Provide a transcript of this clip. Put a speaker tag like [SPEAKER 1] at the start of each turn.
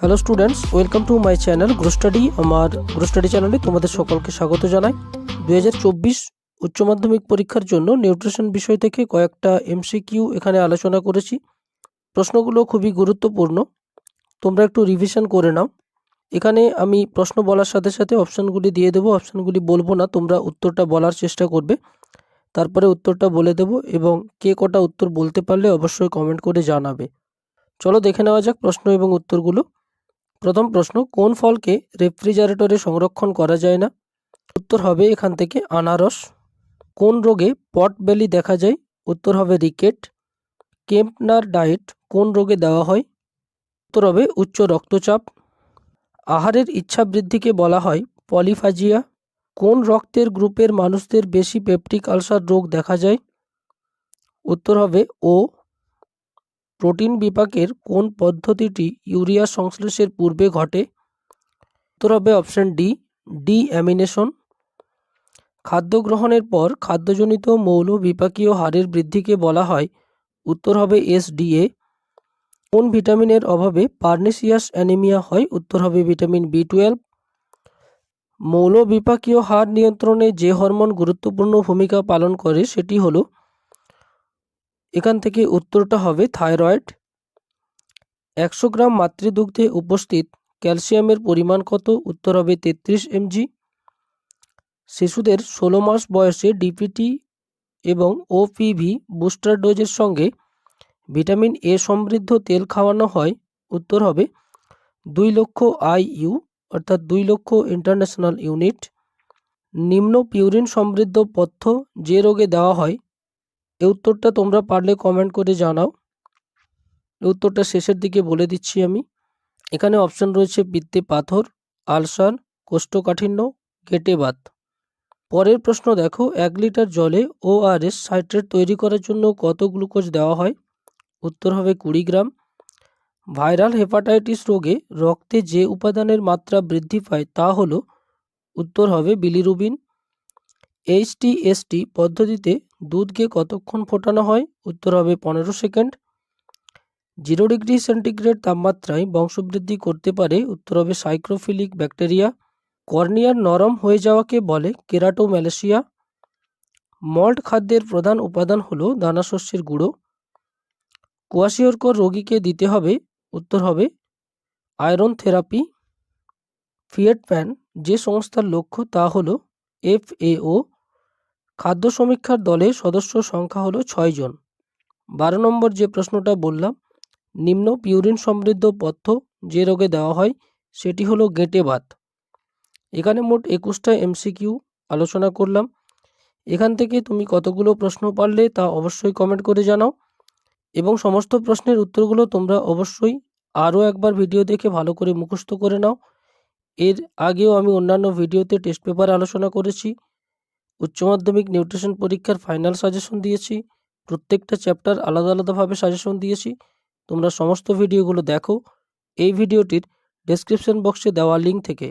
[SPEAKER 1] Hello students welcome to my channel grow study আমার grow study চ্যানেলে তোমাদের সকলকে স্বাগত জানাই। দু হাজার চব্বিশ উচ্চ মাধ্যমিক পরীক্ষার জন্য নিউট্রিশন বিষয় থেকে কয়েকটা এমসিকিউ এখানে আলোচনা করেছি। প্রশ্নগুলো খুবই গুরুত্বপূর্ণ। তোমরা একটু রিভিশন করে নাও। এখানে আমি প্রশ্ন বলার সাথে সাথে অপশানগুলি দিয়ে দেবো অপশানগুলি বলব না, তোমরা উত্তরটা বলার চেষ্টা করবে। তারপরে উত্তরটা বলে দেবো এবং কে কটা উত্তর বলতে পারলে অবশ্যই কমেন্ট করে জানাবে। চলো দেখে নেওয়া যাক প্রশ্ন এবং উত্তরগুলো। প্রথম প্রশ্ন, কোন ফলকে রেফ্রিজারেটরে সংরক্ষণ করা যায় না? উত্তর হবে এখান থেকে আনারস। কোন রোগে পট বেলি দেখা যায়? উত্তর হবে রিকেট। কেম্পনার ডায়েট, কোন রোগে দেওয়া হয়? উত্তর হবে উচ্চ রক্তচাপ। আহারের ইচ্ছা বৃদ্ধিকে বলা হয় পলিফাজিয়া। কোন রক্তের গ্রুপের মানুষদের বেশি পেপটিক আলসার রোগ দেখা যায়? উত্তর হবে ও। প্রোটিন বিপাকের কোন পদ্ধতিটি ইউরিয়া সংশ্লেষের পূর্বে ঘটে? উত্তর হবে অপশন ডি ডি অ্যামিনেশন খাদ্য গ্রহণের পর খাদ্যজনিত মৌল বিপাকীয় হারের বৃদ্ধিকে বলা হয়। উত্তর হবে এসডিএ কোন ভিটামিনের অভাবে পার্নেসিয়াস অ্যানিমিয়া হয়? উত্তর হবে ভিটামিন বি টুয়েলভ। মৌল বিপাকীয় হার নিয়ন্ত্রণে যে হরমোন গুরুত্বপূর্ণ ভূমিকা পালন করে সেটি হলো এখান থেকে উত্তরটা হবে থাইরয়েড। একশো গ্রাম মাতৃদুগ্ধে উপস্থিত ক্যালসিয়ামের পরিমাণ কত? উত্তর হবে তেত্রিশ এমজি। শিশুদের ষোলো মাস বয়সে ডিপিটি এবং ওপিভি বুস্টার ডোজের সঙ্গে ভিটামিন এ সমৃদ্ধ তেল খাওয়ানো হয়। উত্তর হবে দুই লক্ষ আইইউ, অর্থাৎ দুই লক্ষ ইন্টারন্যাশনাল ইউনিট। নিম্ন পিউরিন সমৃদ্ধ পথ্য যে রোগে দেওয়া হয় এ উত্তরটা তোমরা পারলে কমেন্ট করে জানাও। এ উত্তরটা শেষের দিকে বলে দিচ্ছি আমি। এখানে অপশন রয়েছে পিত্তে পাথর, আলসার, কোষ্ঠকাঠিন্য গেটেবাত পরের প্রশ্ন দেখো, এক লিটার জলে ওআরএস সাইট্রেট তৈরি করার জন্য কত গ্লুকোজ দেওয়া হয়? উত্তর হবে কুড়ি গ্রাম। ভাইরাল হেপাটাইটিস রোগে রক্তে যে উপাদানের মাত্রা বৃদ্ধি পায় তা হলো, উত্তর হবে বিলিরুবিন এইচটি এসটি পদ্ধতিতে দুধকে কতক্ষণ ফোটানো হয়? উত্তর হবে পনেরো সেকেন্ড। জিরো ডিগ্রি সেন্টিগ্রেড তাপমাত্রায় বংশবৃদ্ধি করতে পারে। উত্তর হবে সাইক্রোফিলিক ব্যাকটেরিয়া। কর্নিয়ার নরম হয়ে যাওয়াকে বলে কেরাটোম্যালেশিয়া মল্ট খাদ্যের প্রধান উপাদান হলো দানাশস্যের গুঁড়ো। কোয়াশিওরকর রোগীকে দিতে হবে। উত্তর হবে আয়রন থেরাপি। ফিয়েট প্যান যে সংস্থার লক্ষ্য তা হলো এফএও খাদ্য সমীক্ষার দলে সদস্য সংখ্যা হলো ছয়জন বারো নম্বর যে প্রশ্নটা বললাম, নিম্ন পিউরিন সমৃদ্ধ পথ্য যে রোগে দেওয়া হয়, সেটি হলো গেঁটে ভাত। এখানে মোট একুশটা এমসিকিউ আলোচনা করলাম। এখান থেকে তুমি কতগুলো প্রশ্ন পারলে তা অবশ্যই কমেন্ট করে জানাও। এবং সমস্ত প্রশ্নের উত্তরগুলো তোমরা অবশ্যই আরও একবার ভিডিও দেখে ভালো করে মুখস্থ করে নাও। এর আগেও আমি অন্যান্য ভিডিওতে টেস্ট পেপার আলোচনা করেছি। উচ্চ মাধ্যমিক নিউট্রিশন পরীক্ষার ফাইনাল সাজেশন দিয়েছি। প্রত্যেকটা চ্যাপ্টার আলাদা আলাদাভাবে সাজেশন দিয়েছি। তোমরা সমস্ত ভিডিওগুলো দেখো। এই ভিডিওটির ডেসক্রিপশন বক্সে দেওয়া লিঙ্ক থেকে।